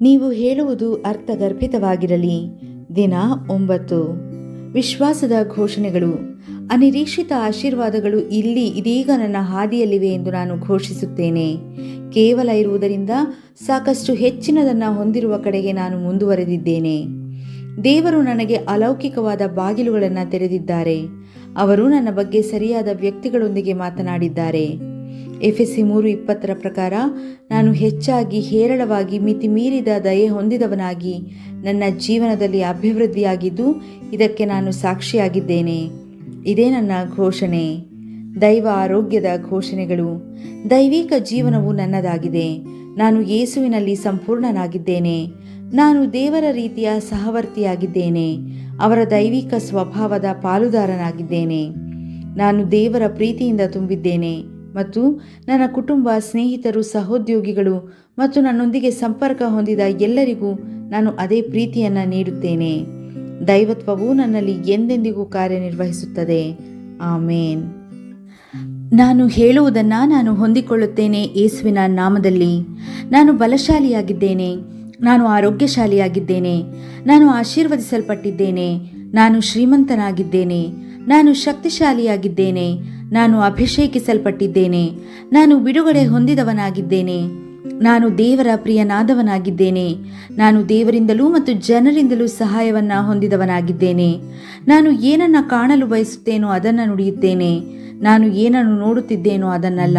ನೀವು ಹೇಳುವುದು ಅರ್ಥಗರ್ಭಿತವಾಗಿರಲಿ. ದಿನ ಒಂಬತ್ತು. ವಿಶ್ವಾಸದ ಘೋಷಣೆಗಳು. ಅನಿರೀಕ್ಷಿತ ಆಶೀರ್ವಾದಗಳು ಇಲ್ಲಿ ಇದೀಗ ನನ್ನ ಹಾದಿಯಲ್ಲಿವೆ ಎಂದು ನಾನು ಘೋಷಿಸುತ್ತೇನೆ. ಕೇವಲ ಇರುವುದರಿಂದ ಸಾಕಷ್ಟು ಹೆಚ್ಚಿನದನ್ನು ಹೊಂದಿರುವ ಕಡೆಗೆ ನಾನು ಮುಂದುವರೆದಿದ್ದೇನೆ. ದೇವರು ನನಗೆ ಅಲೌಕಿಕವಾದ ಬಾಗಿಲುಗಳನ್ನು ತೆರೆದಿದ್ದಾರೆ. ಅವರು ನನ್ನ ಬಗ್ಗೆ ಸರಿಯಾದ ವ್ಯಕ್ತಿಗಳೊಂದಿಗೆ ಮಾತನಾಡಿದ್ದಾರೆ. ಎಫೆಸಿ ಮೂರು ಇಪ್ಪತ್ತರ ಪ್ರಕಾರ, ನಾನು ಹೆಚ್ಚಾಗಿ ಹೇರಳವಾಗಿ ಮಿತಿ ಮೀರಿದ ದಯೆ ಹೊಂದಿದವನಾಗಿ, ನನ್ನ ಜೀವನದಲ್ಲಿ ಅಭಿವೃದ್ಧಿಯಾಗಿದ್ದು, ಇದಕ್ಕೆ ನಾನು ಸಾಕ್ಷಿಯಾಗಿದ್ದೇನೆ. ಇದೇ ನನ್ನ ಘೋಷಣೆ. ದೈವ ಆರೋಗ್ಯದ ಘೋಷಣೆಗಳು. ದೈವಿಕ ಜೀವನವು ನನ್ನದಾಗಿದೆ. ನಾನು ಯೇಸುವಿನಲ್ಲಿ ಸಂಪೂರ್ಣನಾಗಿದ್ದೇನೆ. ನಾನು ದೇವರ ರೀತಿಯ ಸಹವರ್ತಿಯಾಗಿದ್ದೇನೆ. ಅವರ ದೈವಿಕ ಸ್ವಭಾವದ ಪಾಲುದಾರನಾಗಿದ್ದೇನೆ. ನಾನು ದೇವರ ಪ್ರೀತಿಯಿಂದ ತುಂಬಿದ್ದೇನೆ. ಮತ್ತು ನನ್ನ ಕುಟುಂಬ ಸ್ನೇಹಿತರು, ಸಹೋದ್ಯೋಗಿಗಳು ಮತ್ತು ನನ್ನೊಂದಿಗೆ ಸಂಪರ್ಕ ಹೊಂದಿದ ಎಲ್ಲರಿಗೂ ನಾನು ಅದೇ ಪ್ರೀತಿಯನ್ನು ನೀಡುತ್ತೇನೆ. ದೈವತ್ವವು ನನ್ನಲ್ಲಿ ಎಂದೆಂದಿಗೂ ಕಾರ್ಯನಿರ್ವಹಿಸುತ್ತದೆ. ಆಮೇನ್. ನಾನು ಹೇಳುವುದನ್ನು ನಾನು ಹೊಂದಿಕೊಳ್ಳುತ್ತೇನೆ ಯೇಸುವಿನ ನಾಮದಲ್ಲಿ. ನಾನು ಬಲಶಾಲಿಯಾಗಿದ್ದೇನೆ. ನಾನು ಆರೋಗ್ಯಶಾಲಿಯಾಗಿದ್ದೇನೆ. ನಾನು ಆಶೀರ್ವದಿಸಲ್ಪಟ್ಟಿದ್ದೇನೆ. ನಾನು ಶ್ರೀಮಂತನಾಗಿದ್ದೇನೆ. ನಾನು ಶಕ್ತಿಶಾಲಿಯಾಗಿದ್ದೇನೆ. ನಾನು ಅಭಿಷೇಕಿಸಲ್ಪಟ್ಟಿದ್ದೇನೆ. ನಾನು ಬಿಡುಗಡೆ ಹೊಂದಿದವನಾಗಿದ್ದೇನೆ. ನಾನು ದೇವರ ಪ್ರಿಯನಾದವನಾಗಿದ್ದೇನೆ. ನಾನು ದೇವರಿಂದಲೂ ಮತ್ತು ಜನರಿಂದಲೂ ಸಹಾಯವನ್ನು ಹೊಂದಿದವನಾಗಿದ್ದೇನೆ. ನಾನು ಏನನ್ನು ಕಾಣಲು ಬಯಸುತ್ತೇನೋ ಅದನ್ನು ನುಡಿಯುತ್ತೇನೆ. ನಾನು ಏನನ್ನು ನೋಡುತ್ತಿದ್ದೇನೋ ಅದನ್ನಲ್ಲ.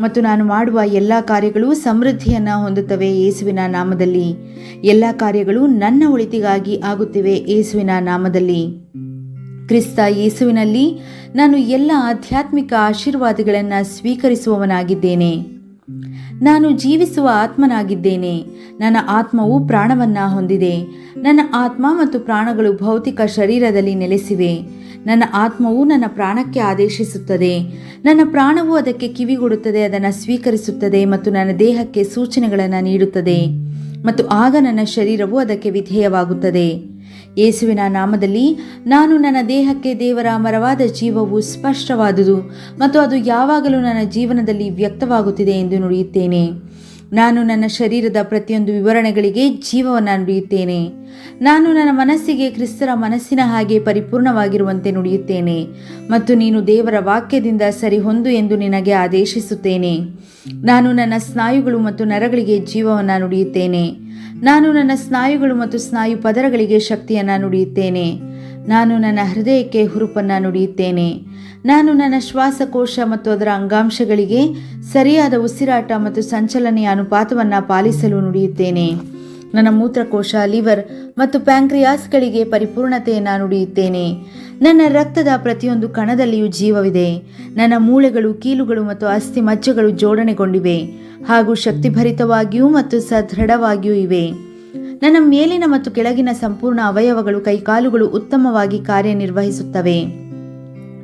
ಮತ್ತು ನಾನು ಮಾಡುವ ಎಲ್ಲ ಕಾರ್ಯಗಳು ಸಮೃದ್ಧಿಯನ್ನು ಹೊಂದುತ್ತವೆ ಯೇಸುವಿನ ನಾಮದಲ್ಲಿ. ಎಲ್ಲ ಕಾರ್ಯಗಳು ನನ್ನ ಒಳಿತಿಗಾಗಿ ಆಗುತ್ತಿವೆ ಯೇಸುವಿನ ನಾಮದಲ್ಲಿ. ಕ್ರಿಸ್ತ ಯೇಸುವಿನಲ್ಲಿ ನಾನು ಎಲ್ಲ ಆಧ್ಯಾತ್ಮಿಕ ಆಶೀರ್ವಾದಗಳನ್ನು ಸ್ವೀಕರಿಸುವವನಾಗಿದ್ದೇನೆ. ನಾನು ಜೀವಿಸುವ ಆತ್ಮನಾಗಿದ್ದೇನೆ. ನನ್ನ ಆತ್ಮವು ಪ್ರಾಣವನ್ನ ಹೊಂದಿದೆ. ನನ್ನ ಆತ್ಮ ಮತ್ತು ಪ್ರಾಣಗಳು ಭೌತಿಕ ಶರೀರದಲ್ಲಿ ನೆಲೆಸಿವೆ. ನನ್ನ ಆತ್ಮವು ನನ್ನ ಪ್ರಾಣಕ್ಕೆ ಆದೇಶಿಸುತ್ತದೆ. ನನ್ನ ಪ್ರಾಣವು ಅದಕ್ಕೆ ಕಿವಿಗೊಡುತ್ತದೆ, ಅದನ್ನು ಸ್ವೀಕರಿಸುತ್ತದೆ ಮತ್ತು ನನ್ನ ದೇಹಕ್ಕೆ ಸೂಚನೆಗಳನ್ನು ನೀಡುತ್ತದೆ. ಮತ್ತು ಆಗ ನನ್ನ ಶರೀರವು ಅದಕ್ಕೆ ವಿಧೇಯವಾಗುತ್ತದೆ. ಯೇಸುವಿನ ನಾಮದಲ್ಲಿ ನಾನು ನನ್ನ ದೇಹಕ್ಕೆ ದೇವರ ಮರವಾದ ಜೀವವು ಸ್ಪಷ್ಟವಾದುದು ಮತ್ತು ಅದು ಯಾವಾಗಲೂ ನನ್ನ ಜೀವನದಲ್ಲಿ ವ್ಯಕ್ತವಾಗುತ್ತಿದೆ ಎಂದು ನುಡಿಯುತ್ತೇನೆ. ನಾನು ನನ್ನ ಶರೀರದ ಪ್ರತಿಯೊಂದು ವಿವರಣೆಗಳಿಗೆ ಜೀವವನ್ನು ನುಡಿಯುತ್ತೇನೆ. ನಾನು ನನ್ನ ಮನಸ್ಸಿಗೆ ಕ್ರಿಸ್ತರ ಮನಸ್ಸಿನ ಹಾಗೆ ಪರಿಪೂರ್ಣವಾಗಿರುವಂತೆ ನುಡಿಯುತ್ತೇನೆ ಮತ್ತು ನೀನು ದೇವರ ವಾಕ್ಯದಿಂದ ಸರಿಹೊಂದು ಎಂದು ನಿನಗೆ ಆದೇಶಿಸುತ್ತೇನೆ. ನಾನು ನನ್ನ ಸ್ನಾಯುಗಳು ಮತ್ತು ನರಗಳಿಗೆ ಜೀವವನ್ನು ನುಡಿಯುತ್ತೇನೆ. ನಾನು ನನ್ನ ಸ್ನಾಯುಗಳು ಮತ್ತು ಸ್ನಾಯು ಪದರಗಳಿಗೆ ಶಕ್ತಿಯನ್ನು ನುಡಿಯುತ್ತೇನೆ. ನಾನು ನನ್ನ ಹೃದಯಕ್ಕೆ ಹುರುಪನ್ನು ನುಡಿಯುತ್ತೇನೆ. ನಾನು ನನ್ನ ಶ್ವಾಸಕೋಶ ಮತ್ತು ಅದರ ಅಂಗಾಂಶಗಳಿಗೆ ಸರಿಯಾದ ಉಸಿರಾಟ ಮತ್ತು ಸಂಚಲನೆಯ ಅನುಪಾತವನ್ನು ಪಾಲಿಸಲು ನುಡಿಯುತ್ತೇನೆ. ನನ್ನ ಮೂತ್ರಕೋಶ, ಲಿವರ್ ಮತ್ತು ಪ್ಯಾಂಕ್ರಿಯಾಸ್ಗಳಿಗೆ ಪರಿಪೂರ್ಣತೆಯನ್ನು ನುಡಿಯುತ್ತೇನೆ. ನನ್ನ ರಕ್ತದ ಪ್ರತಿಯೊಂದು ಕಣದಲ್ಲಿಯೂ ಜೀವವಿದೆ. ನನ್ನ ಮೂಳೆಗಳು, ಕೀಲುಗಳು ಮತ್ತು ಅಸ್ಥಿ ಮಜ್ಜೆಗಳು ಜೋಡಣೆಗೊಂಡಿವೆ. ಹಾಗೂ ಶಕ್ತಿಭರಿತವಾಗಿಯೂ ಮತ್ತು ಸದೃಢವಾಗಿಯೂ ಇವೆ. ನನ್ನ ಮೇಲಿನ ಮತ್ತು ಕೆಳಗಿನ ಸಂಪೂರ್ಣ ಅವಯವಗಳು ಕೈಕಾಲುಗಳು ಉತ್ತಮವಾಗಿ ಕಾರ್ಯನಿರ್ವಹಿಸುತ್ತವೆ.